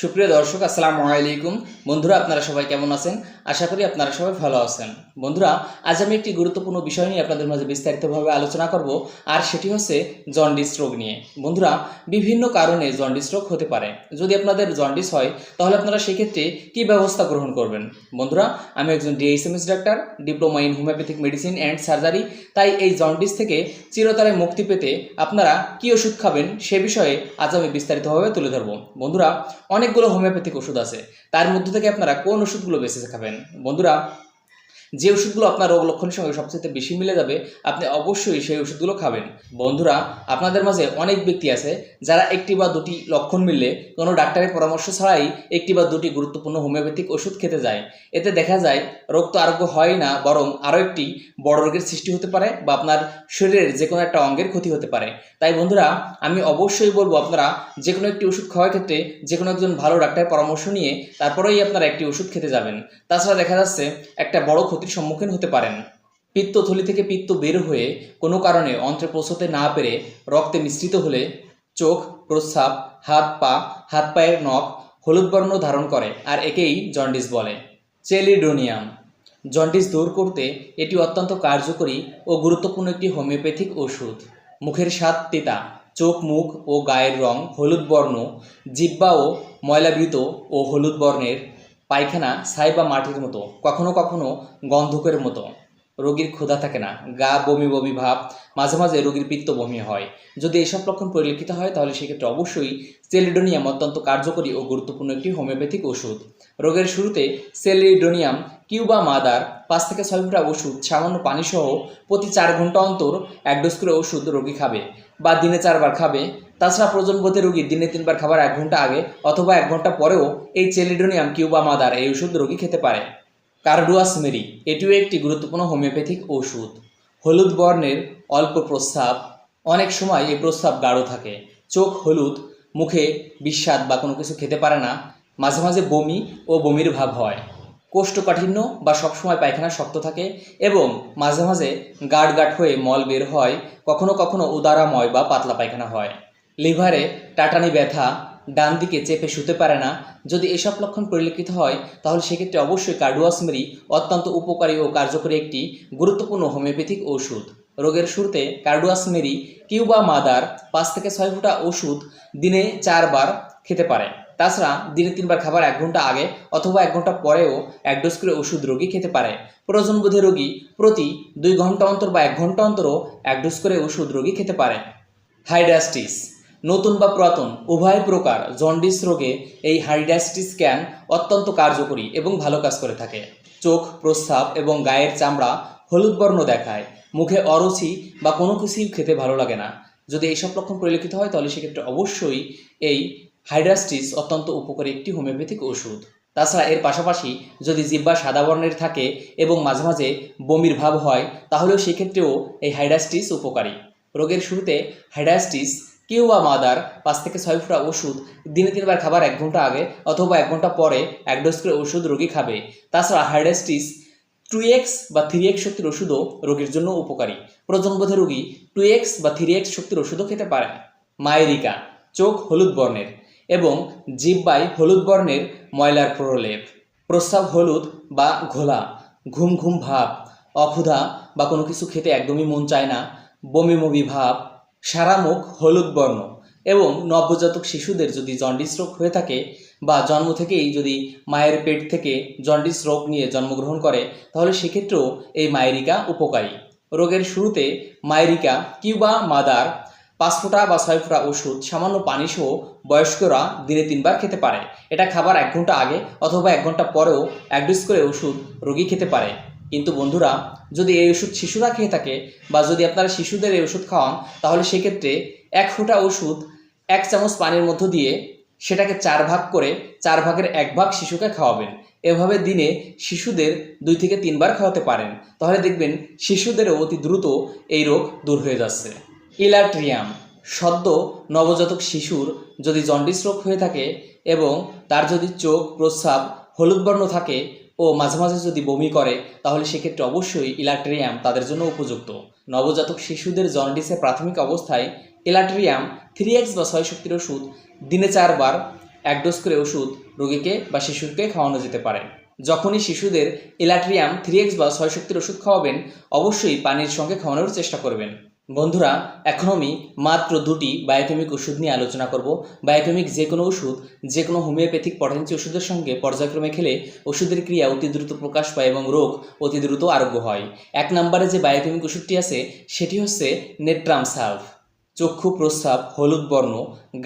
সুপ্রিয় দর্শক, আসসালামু আলাইকুম। বন্ধুরা, আপনারা সবাই কেমন আছেন? আশা করি আপনারা সবাই ভালো আছেন। বন্ধুরা, আজ আমি একটি গুরুত্বপূর্ণ বিষয় নিয়ে আপনাদের মাঝে বিস্তারিতভাবে আলোচনা করব, আর সেটি হচ্ছে জন্ডিস রোগ নিয়ে। বন্ধুরা, বিভিন্ন কারণে জন্ডিস রোগ হতে পারে। যদি আপনাদের জন্ডিস হয়, তাহলে আপনারা সেক্ষেত্রে কী ব্যবস্থা গ্রহণ করবেন? বন্ধুরা, আমি একজন DSMS doctor, diploma in homeopathic medicine and surgery, তাই এই জন্ডিস থেকে চিরতরে মুক্তি পেতে আপনারা কী ওষুধ খাবেন, সে বিষয়ে আজ আমি বিস্তারিতভাবে তুলে ধরব। বন্ধুরা অনেকগুলো হোমিওপ্যাথিক ওষুধ আছে। তার মধ্যে থেকে আপনারা কোন ওষুধগুলো বেছে খাবেন? বন্ধুরা যে ওষুধগুলো আপনার রোগ লক্ষণের সঙ্গে সবচেয়ে বেশি মিলে যাবে, আপনি অবশ্যই সেই ওষুধগুলো খাবেন। বন্ধুরা, আপনাদের মাঝে অনেক ব্যক্তি আছে যারা একটি বা দুটি লক্ষণ মিললে কোনো ডাক্তারের পরামর্শ ছাড়াই একটি বা দুটি গুরুত্বপূর্ণ হোমিওপ্যাথিক ওষুধ খেতে যায়। এতে দেখা যায় রোগ তো আরোগ্য হয় না, বরং আরও একটি বড় রোগের সৃষ্টি হতে পারে বা আপনার শরীরের যে কোনো একটা অঙ্গের ক্ষতি হতে পারে। তাই বন্ধুরা, আমি অবশ্যই বলব আপনারা যে কোনো একটি ওষুধ খাওয়ার ক্ষেত্রে যে কোনো একজন ভালো ডাক্তারের পরামর্শ নিয়ে তারপরেই আপনারা একটি ওষুধ খেতে যাবেন। তাছাড়া দেখা যাচ্ছে একটা বড় ক্ষতির সম্মুখীন হতে পারেন। পিত্তথলি থেকে পিত্ত বের হয়ে কোনো কারণে অন্ত্রে পৌঁছতে না পেরে রক্তে মিশ্রিত হলে চোখ, প্রস্রাব, হাত পা, হাত পায়ের নখ, হলুদ বর্ণ ধারণ করে, আর একেই জন্ডিস বলে। চেলিডোনিয়াম। জন্ডিস দূর করতে এটি অত্যন্ত কার্যকরী ও গুরুত্বপূর্ণ একটি হোমিওপ্যাথিক ওষুধ। মুখের স্বাদ তিতা, চোখ, মুখ ও গায়ের রং হলুদ বর্ণ জিব্বা ও ময়লাবৃত ও হলুদ বর্ণের পায়খানা ছাই বা মাটির মতো, কখনো কখনো গন্ধকের মতো। রোগীর ক্ষুধা থাকে না, গা বমি বমি ভাব, মাঝে মাঝে রোগীর পিত্ত বমি হয়। যদি এসব লক্ষণ পরিলক্ষিত হয়, তাহলে সেক্ষেত্রে অবশ্যই সেলিডোনিয়াম অত্যন্ত কার্যকরী ও গুরুত্বপূর্ণ একটি হোমিওপ্যাথিক ওষুধ। রোগের শুরুতে সেলিডোনিয়াম, কিউবা মাদার, পাঁচ থেকে ছয় ফোঁটা ওষুধ, সামান্য পানিসহ প্রতি চার ঘণ্টা অন্তর এক ডোজ করে ওষুধ রোগী খাবে বা দিনে চারবার খাবে। তাছাড়া প্রজনবোধে রোগী দিনে তিনবার খাবার এক ঘণ্টা আগে অথবা এক ঘণ্টা পরেও এই চেলিডোনিয়াম কিউবা মাদার এই ওষুধ রোগী খেতে পারে। কার্ডুয়াস মেরি এটিও একটি গুরুত্বপূর্ণ হোমিওপ্যাথিক ওষুধ। হলুদ বর্ণের অল্প প্রস্রাব, অনেক সময় এই প্রস্রাব গাঢ় থাকে। চোখ হলুদ, মুখে বিস্বাদ বা কোনো কিছু খেতে পারে না। মাঝে মাঝে বমি ও বমির ভাব হয়। কোষ্ঠকাঠিন্য বা সবসময় পায়খানা শক্ত থাকে এবং মাঝে মাঝে গাঢ় গাঢ় হয়ে মল বের হয়, কখনো কখনো উদারাময় বা পাতলা পায়খানা হয়। লিভারে টাটানি ব্যথা ডান দিকে চেপে শুতে পারে না। যদি এসব লক্ষণ পরিলক্ষিত হয়, তাহলে সেক্ষেত্রে অবশ্যই কার্ডুয়াসমেরি অত্যন্ত উপকারী ও কার্যকরী একটি গুরুত্বপূর্ণ হোমিওপ্যাথিক ওষুধ। রোগের শুরুতে কার্ডুয়াসমেরি কিউবা মাদার পাঁচ থেকে ছয় ফুটা ওষুধ দিনে চারবার খেতে পারে। তাছাড়া দিনে তিনবার খাবার এক ঘণ্টা আগে অথবা এক ঘণ্টা পরেও এক ডোজ করে ওষুধ রোগী খেতে পারে। প্রয়োজনবোধে রোগী প্রতি দুই ঘণ্টা অন্তর বা এক ঘণ্টা অন্তরও এক ডোজ করে ওষুধ রোগী খেতে পারে। হাইডাস্টিস নতুন বা পুরাতন, উভয় প্রকার জন্ডিস রোগে এই হাইডাস্টিস স্ক্যান অত্যন্ত কার্যকরী এবং ভালো কাজ করে থাকে। চোখ, প্রস্রাব এবং গায়ের চামড়া হলুদ বর্ণ দেখায়। মুখে অরুচি বা কোনো কিছুই খেতে ভালো লাগে না। যদি এইসব লক্ষণ পরিলক্ষিত হয়, তাহলে সেক্ষেত্রে অবশ্যই এই হাইড্রাস্টিস অত্যন্ত উপকারী একটি হোমিওপ্যাথিক ওষুধ। তাছাড়া এর পাশাপাশি যদি জিব্বা সাদা বর্ণের থাকে এবং মাঝে মাঝে বমির ভাব হয়, তাহলেও সেক্ষেত্রেও এই হাইড্রাস্টিস উপকারী। রোগের শুরুতে হাইডাস্টিস কেউ বা মাদার পাঁচ থেকে ছয় ফোঁটা ওষুধ দিনে তিনবার খাবার এক ঘণ্টা আগে অথবা এক ঘণ্টা পরে এক ডোজ করে ওষুধ রোগী খাবে। তাছাড়া হাইডাস্টিস টু এক্স বা থ্রি এক্স শক্তির ওষুধও রোগীর জন্য উপকারী। প্রজনবোধে রোগী টু এক্স বা থ্রি এক্স শক্তির ওষুধও খেতে পারে। মায়েরিকা, চোখ হলুদ বর্ণের এবং জিব্বায় হলুদ বর্ণের ময়লার প্রলেপ। প্রস্রাব হলুদ বা ঘোলা, ঘুম ঘুম ভাব, অক্ষুধা বা কোনো কিছু খেতে একদমই মন চায় না, বমি বমি ভাব সারা মুখ হলুদ বর্ণ এবং নবজাতক শিশুদের যদি জন্ডিস রোগ হয়ে থাকে বা জন্ম থেকেই যদি মায়ের পেট থেকে জন্ডিস রোগ নিয়ে জন্মগ্রহণ করে, তাহলে সেক্ষেত্রেও এই মায়েরিকা উপকারী। রোগের শুরুতে মায়েরিকা কিউবা, মাদার, পাঁচ ফোঁটা বা ছয় ফোঁটা ওষুধ, সামান্য পানি সহ বয়স্করা দিনে তিনবার খেতে পারে। এটা খাবার এক ঘণ্টা আগে অথবা এক ঘণ্টা পরেও এক ডোজ করে ওষুধ রোগী খেতে পারে। কিন্তু বন্ধুরা, যদি এই ওষুধ শিশুরা খেয়ে থাকে বা যদি আপনারা শিশুদের এই ওষুধ খাওয়ান, তাহলে সেক্ষেত্রে এক ফোঁটা ওষুধ এক চামচ পানির মধ্য দিয়ে সেটাকে চার ভাগ করে চার ভাগের এক ভাগ শিশুকে খাওয়াবেন। এভাবে দিনে শিশুদের দুই থেকে তিনবার খাওয়াতে পারেন। তাহলে দেখবেন শিশুদেরও অতি দ্রুত এই রোগ দূর হয়ে যাচ্ছে। ইলাট্রিয়াম সদ্য নবজাতক শিশুর যদি জন্ডিস রোগ হয়ে থাকে এবং তার যদি চোখ, প্রস্রাব হলুদ বর্ণ থাকে ও মাঝে মাঝে যদি বমি করে, তাহলে সেক্ষেত্রে অবশ্যই ইলাট্রিয়াম তাদের জন্য উপযুক্ত। নবজাতক শিশুদের জন্ডিসের প্রাথমিক অবস্থায় ইলাট্রিয়াম থ্রি এক্স বা ছয় শক্তির ওষুধ, দিনে চারবার এক ডোজ করে ওষুধ রোগীকে বা শিশুকে খাওয়ানো যেতে পারে। যখনই শিশুদের ইলাট্রিয়াম থ্রি এক্স বা ছয় শক্তির ওষুধ খাওয়াবেন, অবশ্যই পানির সঙ্গে খাওয়ানোর চেষ্টা করবেন। বন্ধুরা, এখন আমি মাত্র দুটি বায়োকেমিক ওষুধ নিয়ে আলোচনা করব। বায়োকেমিক যে কোনো ওষুধ, যে কোনো হোমিওপ্যাথিক পটেন্সি ওষুধের সঙ্গে পর্যায়ক্রমে খেলে ওষুধের ক্রিয়া অতি দ্রুত প্রকাশ পায় এবং রোগ অতি দ্রুত আরোগ্য হয়। এক নম্বরে যে বায়োকেমিক ওষুধটি আছে, সেটি হচ্ছে নেট্রাম সালভ চক্ষু প্রস্রাব, হলুদ বর্ণ,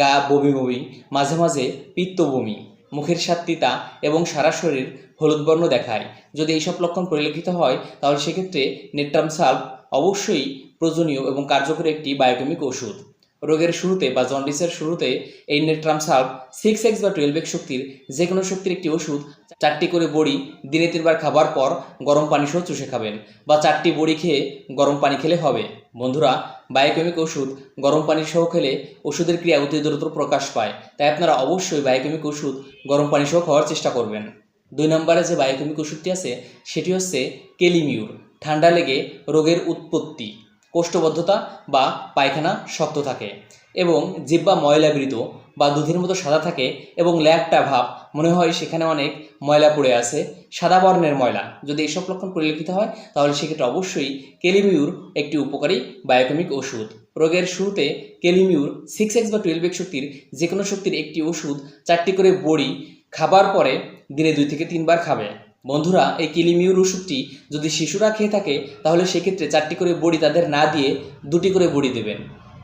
গা বমি বমি, মাঝে মাঝে পিত্ত বমি, মুখের স্বাদ তিতা এবং সারা শরীর হলুদ বর্ণ দেখায়। যদি এইসব লক্ষণ পরিলক্ষিত হয়, তাহলে সেক্ষেত্রে নেট্রাম সালভ অবশ্যই প্রয়োজনীয় এবং কার্যকরী একটি বায়োকেমিক ওষুধ রোগের শুরুতে বা জন্ডিসের শুরুতে এই নেট্রাম সালভ সিক্স এক্স বা টুয়েলভ এক্স শক্তির যে কোনো শক্তির একটি ওষুধ চারটি করে বড়ি দিনে তিনবার খাবার পর গরম পানি সহ চুষে খাবেন বা চারটি বড়ি খেয়ে গরম পানি খেলে হবে। বন্ধুরা বায়োকেমিক ওষুধ গরম পানি সহ খেলে ওষুধের ক্রিয়া অতি দ্রুত প্রকাশ পায়, তাই আপনারা অবশ্যই বায়োকেমিক ওষুধ গরম পানি সহ খাওয়ার চেষ্টা করবেন। দুই নম্বরে যে বায়োকেমিক ওষুধটি আছে, সেটি হচ্ছে কেলিমিউর। ঠান্ডা লেগে রোগের উৎপত্তি, কোষ্ঠবদ্ধতা বা পায়খানা শক্ত থাকে এবং জিব্বা ময়লাবৃত বা দুধের মতো সাদা থাকে এবং ল্যাপটা ভাব, মনে হয় সেখানে অনেক ময়লা পড়ে আছে, সাদা বর্ণের ময়লা। যদি এইসব লক্ষণ পরিলক্ষিত হয়, তাহলে সেক্ষেত্রে অবশ্যই কেলিমিউর একটি উপকারী বায়োকেমিক ওষুধ। রোগের শুরুতে কেলিমিউর সিক্স এক্স বা টুয়েলভ এক্স শক্তির যে কোনো শক্তির একটি ওষুধ চারটি করে বড়ি খাবার পরে দিনে দুই থেকে তিনবার খাবে। বন্ধুরা, এই কিলিমিউর ওষুধটি যদি শিশুরা খেয়ে থাকে, তাহলে সেক্ষেত্রে চারটি করে বড়ি তাদের না দিয়ে দুটি করে বড়ি দেবেন।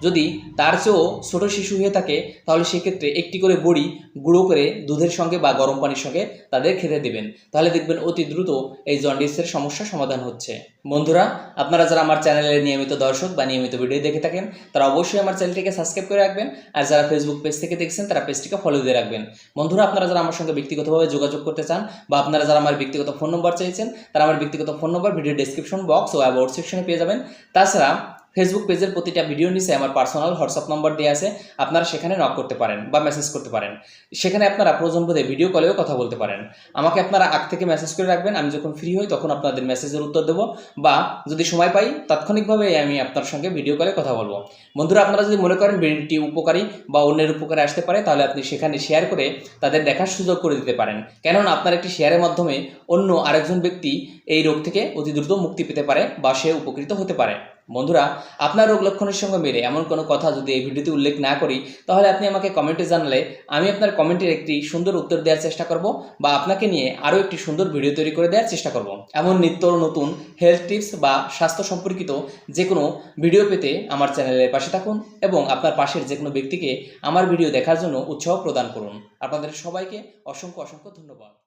যদি তার চেয়েও ছোটো শিশু হয়ে থাকে, তাহলে সেক্ষেত্রে একটি করে বড়ি গুঁড়ো করে দুধের সঙ্গে বা গরম পানির সঙ্গে তাদের খেতে দেবেন। তাহলে দেখবেন অতি দ্রুত এই জন্ডিসের সমস্যা সমাধান হচ্ছে। বন্ধুরা, আপনারা যারা আমার চ্যানেলের নিয়মিত দর্শক বা নিয়মিত ভিডিও দেখে থাকেন, তারা অবশ্যই আমার চ্যানেলটিকে সাবস্ক্রাইব করে রাখবেন। আর যারা ফেসবুক পেজ থেকে দেখছেন, তারা পেজটিকে ফলো দিয়ে রাখবেন। বন্ধুরা, আপনারা যারা আমার সঙ্গে ব্যক্তিগতভাবে যোগাযোগ করতে চান বা আপনারা যারা আমার ব্যক্তিগত ফোন নম্বর চাইছেন, তারা আমার ব্যক্তিগত phone number video description box O about সেকশনে পেয়ে যাবেন। তাছাড়া ফেসবুক পেজের প্রতিটা ভিডিও নিচে আমার পার্সোনাল হোয়াটসঅ্যাপ নম্বর দেওয়া আছে, আপনারা সেখানে নক করতে পারেন বা মেসেজ করতে পারেন। সেখানে আপনারা প্রয়োজন বোধে ভিডিও কলেও কথা বলতে পারেন। আমাকে আপনারা আগ থেকে মেসেজ করে রাখবেন, আমি যখন ফ্রি হই তখন আপনাদের মেসেজের উত্তর দেবো বা যদি সময় পাই, তাৎক্ষণিকভাবে আমি আপনার সঙ্গে ভিডিও কলে কথা বলব। বন্ধুরা, আপনারা যদি মনে করেন ভিডিওটি উপকারী বা অন্যের উপকারে আসতে পারে, তাহলে আপনি সেখানে শেয়ার করে তাদের দেখার সুযোগ করে দিতে পারেন। কেননা, আপনার একটি শেয়ারের মাধ্যমে অন্য আরেকজন ব্যক্তি এই রোগ থেকে অতি দ্রুত মুক্তি পেতে পারে বা সে উপকৃত হতে পারে। বন্ধুরা, আপনার রোগ লক্ষণের সঙ্গে মেলে এমন কোনো কথা যদি এই ভিডিওতে উল্লেখ না করি, তাহলে আপনি আমাকে কমেন্টে জানালে আমি আপনার কমেন্টের একটি সুন্দর উত্তর দেওয়ার চেষ্টা করব বা আপনাকে নিয়ে আরও একটি সুন্দর ভিডিও তৈরি করে দেওয়ার চেষ্টা করব। এমন নিত্য নতুন হেলথ টিপস বা স্বাস্থ্য সম্পর্কিত যে কোনো ভিডিও পেতে আমার চ্যানেলের পাশে থাকুন এবং আপনার পাশের যে কোনো ব্যক্তিকে আমার ভিডিও দেখার জন্য উৎসাহ প্রদান করুন। আপনাদের সবাইকে অসংখ্য অসংখ্য ধন্যবাদ।